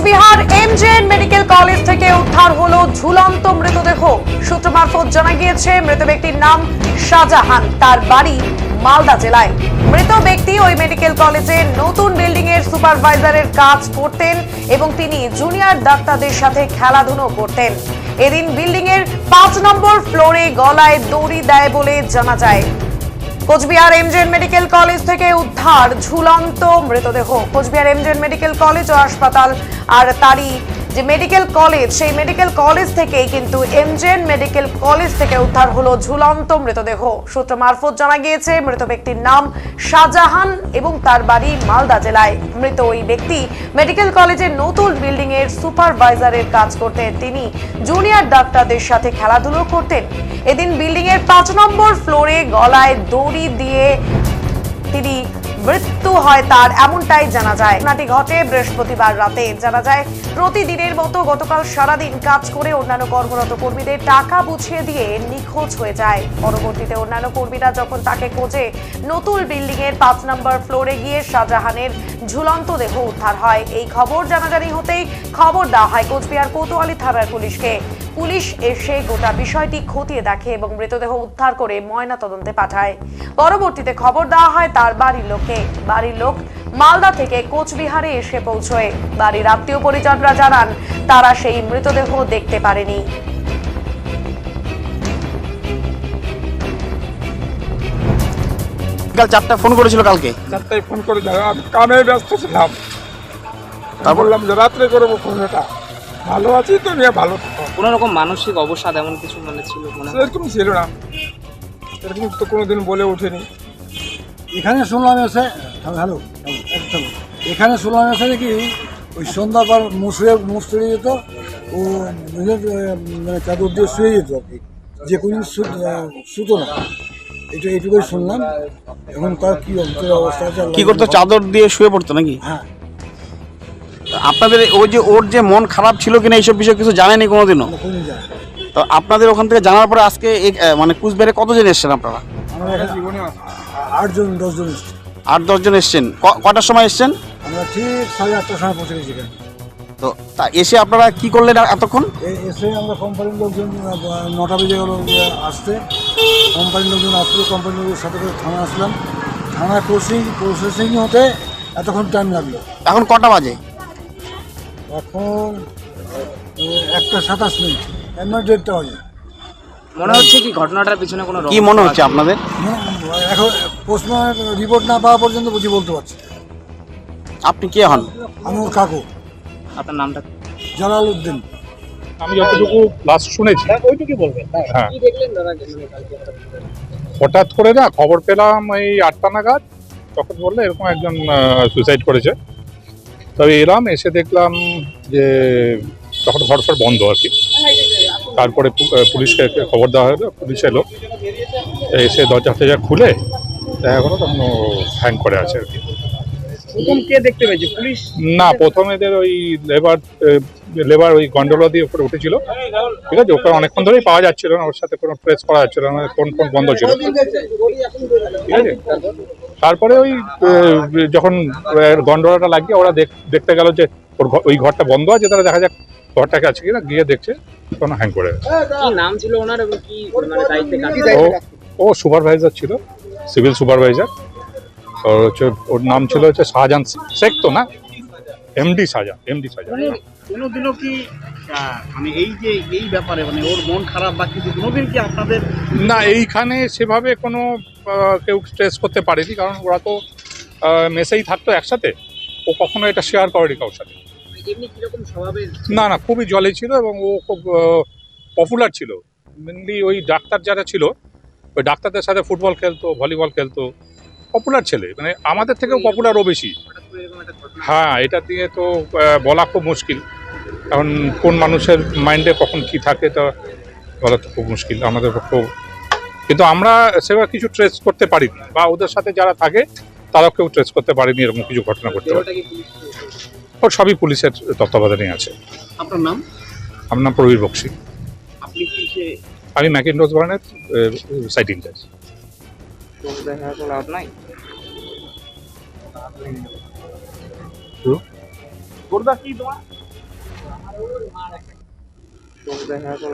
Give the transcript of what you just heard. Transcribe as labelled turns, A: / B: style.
A: Cooch Behar MJN medical college থেকে উদ্ধার হলো ঝুলন্ত মৃতদেহ। সূত্র মারফত জানা গিয়েছে, মৃত ব্যক্তির নাম শাহজাহান। তার বাড়ি মালদা জেলায়। মৃত ব্যক্তি ওই মেডিকেল কলেজে নতুন বিল্ডিং এর সুপারভাইজারের কাজ করতেন এবং তিনি জুনিয়র ডাক্তারদের সাথে খেলাধুলো করতেন। এদিন বিল্ডিং এর পাঁচ নম্বর ফ্লোরে গলায় দড়ি দেয় বলে জানা যায়। কোচবিহার এমজেন মেডিকেল কলেজ থেকে উদ্ধার ঝুলন্ত মৃতদেহ। কোচবিহার এমজেন মেডিকেল কলেজ ও হাসপাতাল আর তারই যে মেডিকেল কলেজ সেই মেডিকেল কলেজ থেকেই কিন্তু এমজেন মেডিকেল কলেজ থেকে উদ্ধার হলো ঝুলন্ত মৃতদেহ। সূত্র মারফত জানা গিয়েছে, মৃত ব্যক্তির নাম শাহজাহান এবং তার বাড়ি মালদা জেলায়। মৃত ওই ব্যক্তি মেডিকেল কলেজের নতুন বিল্ডিং এর সুপারভাইজারের কাজ করতেন। তিনি জুনিয়র ডাক্তারদের সাথে খেলাধুলো করতেন। এদিন বিল্ডিং এর পাঁচ নম্বর ফ্লোরে গলায় দড়ি দিয়ে তিনি মৃত্যু হয় তার, এমনটাই জানা যায়। ঘটনাটি ঘটে বৃহস্পতিবার রাতে। জানা যায়, প্রতিদিনের মতো গতকাল সারাদিন কাজ করে অন্যান্য কর্মরত কর্মীদের টাকা বুঝিয়ে দিয়ে নিখোঁজ হয়ে যায়। পরবর্তীতে অন্যান্য কর্মীরা যখন তাকে খোঁজে, নতুন বিল্ডিং এর পাঁচ নম্বর ফ্লোরে গিয়ে শাহজাহানের ঝুলন্ত দেহ উদ্ধার হয়। এই খবর জানাজানি হতেই খবর দেওয়া হয় কোচবিহার কোতোয়ালি থানার পুলিশকে। পুলিশ এসে গোটা বিষয়টি খতিয়ে দেখে এবং মৃতদেহ উদ্ধার করে ময়না তদন্তে পাঠায়। পরবর্তীতে খবর দেওয়া হয় তার বাড়ির লোককে বাড়ির লোক মালদা থেকে কোচবিহারে এসে পৌঁছয় বাড়ির আত্মীয় পরিজনরা জানান তারা সেই মৃতদেহ দেখতে পারেনি।
B: কাল চারটা ফোন করেছিল কালকে?
C: চারটায় ফোন করে আমি কামে ব্যস্ত ছিলাম। তা বললাম যে রাত্রে করব ফোনটা ভালো আছি তো নিয়ে ভালো থাকো
D: কোনো রকম মানসিক অবসাদ এমন কিছু মানে ছিল মনে
C: এরকম ছিল না। এরকম তো কোনোদিন বলে ওঠেনি।
E: এখানে শুনলাম এসে হ্যালো একদম। এখানে শুনলাম এসে কি ওই সন্ধ্যা পর মুসড়ে মুসড়ে যেত ও মানে চাদর দিয়ে শুয়ে যেত আর কি। যে কোনো সুতো না। এটা এইটুকুই শুনলাম। এখন তার কি অবস্থা আছে
B: কি করতো চাদর দিয়ে শুয়ে পড়তো নাকি?
E: হ্যাঁ।
B: আপনাদের ওই যে ওর যে মন খারাপ ছিল কিনা এইসব বিষয়ে কিছু জানেনি কোনোদিনও। তো আপনাদের ওখান থেকে জানার পরে আজকে মানে কুচবিহারে কতজন এসছেন আপনারা?
E: আটজন দশজন এসছি।
B: আট দশজন এসছেন। ক- কটার সময় এসছেন?
E: আমরা ঠিক সাড়ে আটটার সময় পৌঁছে গেছি এখানে।
B: তো তা এসে আপনারা কি করলেন আর এতক্ষণ?
E: এ- এসে আমরা কোম্পানির লোকজন নটা বেজে গেল আসতে। কোম্পানির লোকজন আসলো কোম্পানির লোকের সাথে করে থানা আসলাম। থানায় প্রসেসিং প্রসেসিং হতে এতক্ষণ টাইম লাগল।
B: এখন কটা বাজে?
E: এখন একটা সাতাশ মিনিট এমন দেড়টা বাজে।
D: মনে হচ্ছে কি ঘটনাটার পিছনে কোনো
B: কি মনে হচ্ছে আপনাদের?
E: হ্যাঁ, এখন পোস্টমর্টম রিপোর্ট না পাওয়া পর্যন্ত বুঝি বলতে পারছি।
B: আপনি কে হন?
E: আমি ওর কাকু।
D: আপনার নামটা?
E: জালাল উদ্দিন।
F: আমি যতটুকু লাস্ট শুনেছি। হ্যাঁ।
D: কি দেখলেন দাদা মানে
F: হঠাৎ করে না খবর পেলাম এই আটটা নাগাদ। তখন বললে এরকম একজন সুইসাইড করেছে। তবে এলাম এসে দেখলাম যে তখন ঘর ফর বন্ধ আর কি। তারপরে পুলিশকে খবর দেওয়া হলো পুলিশ এলো। এসে দরজা টরজা খুলে দেখা গেলো তখন হ্যাং করে আছে আর কি।
D: প্রথম কে দেখতে পেয়েছে? পুলিশ?
F: না প্রথম এদের ওই লেবার লেবার ওই গন্ডোলা দিয়ে উপরে উঠেছিল। ঠিক আছে ওকে অনেকক্ষণ ধরেই পাওয়া যাচ্ছিল না ওর সাথে কোনো ট্রেস করা যাচ্ছিল না ফোন ফোন বন্ধ ছিল। ঠিক আছে? তারপরে ওই যখন গন্ডোলাটা লাগিয়ে ওরা দেখ- দেখতে গেল যে ওর ওই ঘরটা বন্ধ আছে তারা দেখা যাক ঘরটাকে আছে কিনা গিয়ে দেখছে তখন হ্যাং করে
D: নাম ছিল ওনার এবং কি মানে
F: ও ও সুপারভাইজার ছিল সিভিল সুপারভাইজার ওর হচ্ছে ওর নাম ছিল হচ্ছে শাহজাহান শেখ তো না? MD Shahjahan MD Shahjahan.
G: কোনোদিনও কি মানে এই যে এই ব্যাপারে মানে ওর মন খারাপ বা কিছু কোনোদিন কি আপনাদের
F: না এইখানে সেভাবে কোনো কেউ স্ট্রেস করতে পারেনি কারণ ওরা তো মেসেই থাকতো একসাথে। ও কখনো এটা শেয়ার করেনি কারোর সাথে। না না খুবই জলে ছিল এবং ও খুব পপুলার ছিল। মেনলি ওই ডাক্তার যারা ছিল ওই ডাক্তারদের সাথে ফুটবল খেলতো ভলিবল খেলতো। পপুলার ছেলে মানে আমাদের থেকেও পপুলার ও বেশি। হ্যাঁ এটা দিয়ে তো বলা খুব মুশকিল। কারণ কোন মানুষের মাইন্ডে কখন কি থাকে তা বলা তো খুব মুশকিল আমাদের পক্ষেও। কিন্তু আমরা সেভাবে কিছু ট্রেস করতে পারিনি। বা ওদের সাথে যারা থাকে তারাও কেউ ট্রেস করতে পারেনি এরকম কিছু ঘটনা করতে পারে। ওর সবই পুলিশের তত্ত্বাবধানে আছে।
G: আপনার নাম?
F: আমার নাম প্রবীর বক্সি।
G: আপনি কি সে
F: আমি ম্যাকিনডোজ বার্নের সাইট ইনচার্জ।
D: দেখা তো লাভ নাই?
G: করবা কি তোমার
D: দেখা তো লাভ